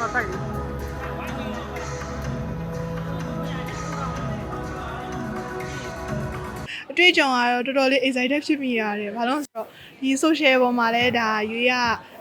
ဟာတိုက်တယ်အတွေ့အကြုံကတော့တော်တော်လေး excited ဖြစ်မိရတယ်။ဘာလို့လဲဆိုတော့ဒီ social ပေါ်မှာလည်းဒါရွေးရ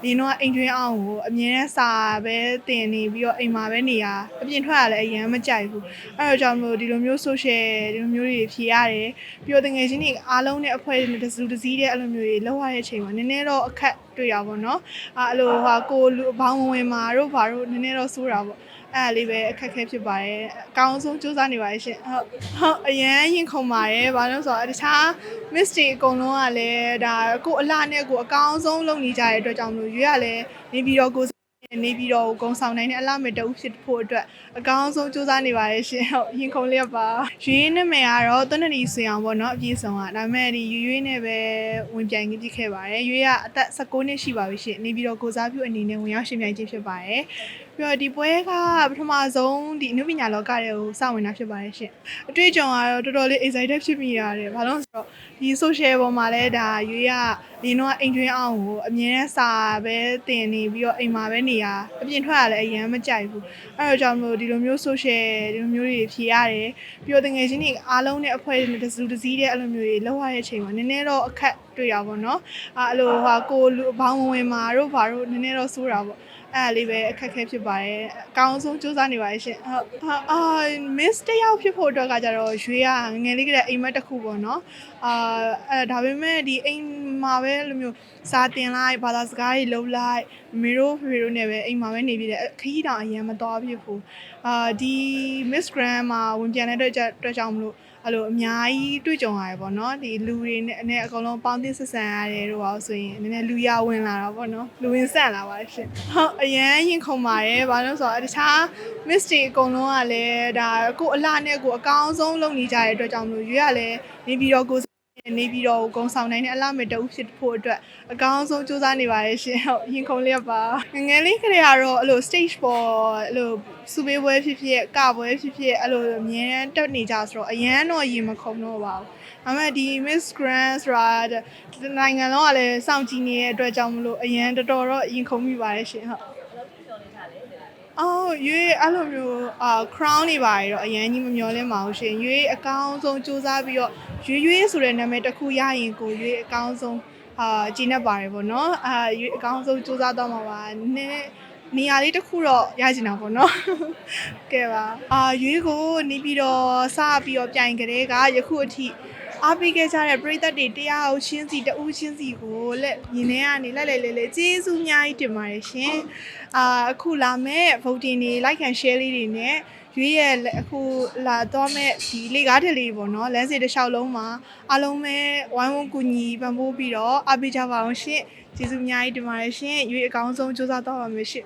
နေတော့အိမ်တွင်းအောင်ကိုအမြဲတမ်းစာပဲတင်နေပြီးတော့အိမ်မှာပဲနေရအပြင်ထွက်ရလဲအရင်မကြိုက်ဘူးအဲ့တော့ကြောင့်မလို့ဒီလိုမျိုး social ဒီလိုမျိုးတွေဖြေရတယ်ပြီးတော့တကယ်ချင်းတွေအားလုံးနဲ့အဖွဲ့နဲ့တစ်စုတစ်စည်းတဲ့အဲ့လိုမျိုးတွေလောက်ရတဲ့အချိန်မှာနည်းနည်းတော့အခက်တွေ့ရပါတော့နော်အဲ့လိုဟာကိုလူဘောင်းဝင်ဝင်မာတို့ဘာတို့နည်းနည်းတော့စိုးတာပေါ့အဲ့ဒါလေးပဲအခက်အခဲဖြစ်ပါတယ်အကောင်းဆုံးစူးစမ်းနေပါတယ်ရှင်ဟုတ်ဟုတ်အရန်ရင်ခုန်ပါတယ်ဘာလို့လဲဆိုတော့တခြား miss တွေအကုန်လုံးကလည်းဒါကိုအလှနဲ့ကိုအကောင်းဆုံးလုပ်နေကြတဲ့အတွက်ကြောင့်မလို့ရွေးရလဲနေပြီးတော့ကိုနေပြီးတော့ဂုံဆောင်နိုင်တဲ့အလားမဲ့တအုပ်ဖြစ်ဖို့အတွက်အကောင်းဆုံးစူးစမ်းနေပါတယ်ရှင်ဟုတ်ရင်ခုန်လျက်ပါရွေးနာမည်ကတော့သွန်းနီဆွေအောင်ပေါ့နော်အပြည့်စုံကဒါပေမဲ့ဒီရွေးရွေးနဲ့ပဲဝင်ပြိုင်ကြီးဖြစ်ခဲ့ပါတယ်ရွေးကအသက်16နှစ်ရှိပါပြီရှင်နေပြီးတော့ကိုစားပြုအနေနဲ့ဝင်ရောက်ရှင်ပြိုင်ခြင်းဖြစ်ပါတယ်ပြီးတော့ဒီပွဲကပထမဆုံးဒီအနုပညာလောကတွေကိုစဝင်တာဖြစ်ပါတယ်ရှင်အတွေ့အကြုံကတော့တော်တော်လေး excited ဖြစ်မိရတယ်ဘာလို့လဲဆိုတော့ဒီ social ပေါ်မှာလဲဒါရွေးက နေတော့အိမ်တွင်းအောင်ကိုအမြဲတမ်းစာပဲတင်နေပြီးတော့အိမ်မှာပဲနေရအပြင်ထွက်ရလဲအရင်မကြိုက်ဘူးအဲ့တော့ကြောင့်မလို့ဒီလိုမျိုး social ဒီလိုမျိုးတွေဖြေရတယ်ပြီးတော့တကယ်ချင်းတွေအားလုံးနဲ့အဖွဲ့နဲ့တစ်စုတစ်စည်းတဲ့အဲ့လိုမျိုးတွေလောက်ရတဲ့အချိန်မှာနည်းနည်းတော့အခက် တွေ့ရပါတော့နော်အဲ့လိုဟာကိုလူဘောင်းဝင်ဝင်မာတို့ဘာတို့နည်းနည်းတော့စိုးတာပေါ့အဲ့ဒါလေးပဲအခက်အခဲဖြစ်ပါတယ်အကောင်းဆုံးစူးစမ်းနေပါတယ်ရှင်ဟုတ်ဟုတ်အာ miss တယောက်ဖြစ်ဖို့အတွက်ကကြတော့ရွေးရငယ်ငယ်လေးကတည်းကအိမ်မက်တစ်ခုပေါ့နော်အာအဲဒါပေမဲ့ဒီအိမ်မှာပဲလိုမျိုးစာတင်လိုက်ဘာသာစကားတွေလုပ်လိုက်မေတို့ဖေတို့နဲ့ပဲအိမ်မှာပဲနေပြီးတယ်ခရီးတောင်အရင်မတော်ဖြစ်ဘူးအာဒီ miss grand မှာဝင်ပြန်တဲ့အတွက်ကြအတွက်ကြောင့်မလို့ အဲ့လိုအများကြီးတွေ့ကြုံရတယ်ပေါ့နော်ဒီလူတွေနဲ့နဲ့အကုန်လုံးပေါင်းသင်းဆက်ဆံရတယ်တော့ပါဆိုရင်နည်းနည်းလူရဝင်လာတာပေါ့နော်လူဝင်ဆန့်လာပါရှင်ဟုတ်အရန်ရင်ခုန်ပါတယ်ဘာလို့လဲဆိုတော့တခြား miss တွေအကုန်လုံးကလည်းဒါကိုအလှနဲ့ကိုအကောင်းဆုံးလုပ်နေကြတဲ့အတွက်ကြောင့်မလို့ရွေးရလဲနေပြီးတော့ကို နေပြီးတော့ဂုံဆောင်နိုင်တဲ့အလားမဲ့တအုပ်ဖြစ်ဖို့အတွက်အကောင်းဆုံးစူးစမ်းနေပါတယ်ရှင်ဟုတ်ရင်ခုန်လျက်ပါငယ်ငယ်လေးကလေးကတော့အဲ့လို stage ပေါ်အဲ့လိုစူပေးပွဲဖြစ်ဖြစ်ကပွဲဖြစ်ဖြစ်အဲ့လိုအမြဲတမ်းတက်နေကြဆိုတော့အရန်တော့ရင်မခုန်တော့ပါဘူးဒါပေမဲ့ဒီ Miss Grand ဆိုတာဒီနိုင်ငံလုံးကလည်းစောင့်ကြည့်နေတဲ့အတွက်ကြောင့်မလို့အရန်တော်တော်တော့ရင်ခုန်မိပါတယ်ရှင်ဟုတ် အော်ရွေးအဲ့လိုမျိုးအာ crown တွေပါရတော့အရန်ကြီးမမျောလင်းပါဘူးရှင်ရွေးအကောင်းဆုံးစူးစမ်းပြီးတော့ရွေးရွေးဆိုတဲ့နာမည်တစ်ခုရရင်ကိုရွေးအကောင်းဆုံးအာကျင်းနေပါတယ်ပေါ့နော်အာရွေးအကောင်းဆုံးစူးစမ်းတော့မှာပါနည်းနည်းနေရာလေးတစ်ခုတော့ရချင်တာပေါ့နော်ကဲပါအာရွေးကိုနေပြီးတော့စပြီးတော့ပြိုင်ကြတဲ့ကယခုအထိ အားပေးခဲ့ကြတဲ့ပရိသတ်တွေတရားအောင်ချင်းစီတဦးချင်းစီကိုလက်မြင်ထဲကနေလက်လက်လေးလေးကျေးဇူးအများကြီးတင်ပါတယ်ရှင်အာအခုလာမဲ့ voting တွေ like and share လေးတွေနဲ့ရွေးရဲ့အခုလာတော့မဲ့ဒီလေကားတယ်လေးပေါ့နော်လမ်းစီတစ်လျှောက်လုံးမှာအားလုံးပဲဝိုင်းဝန်းကူညီပံ့ပိုးပြီးတော့အားပေးကြပါအောင်ရှင်ကျေးဇူးအများကြီးတင်ပါတယ်ရှင်ရွေးအကောင်းဆုံးစူးစမ်းတော့ပါမယ်ရှင်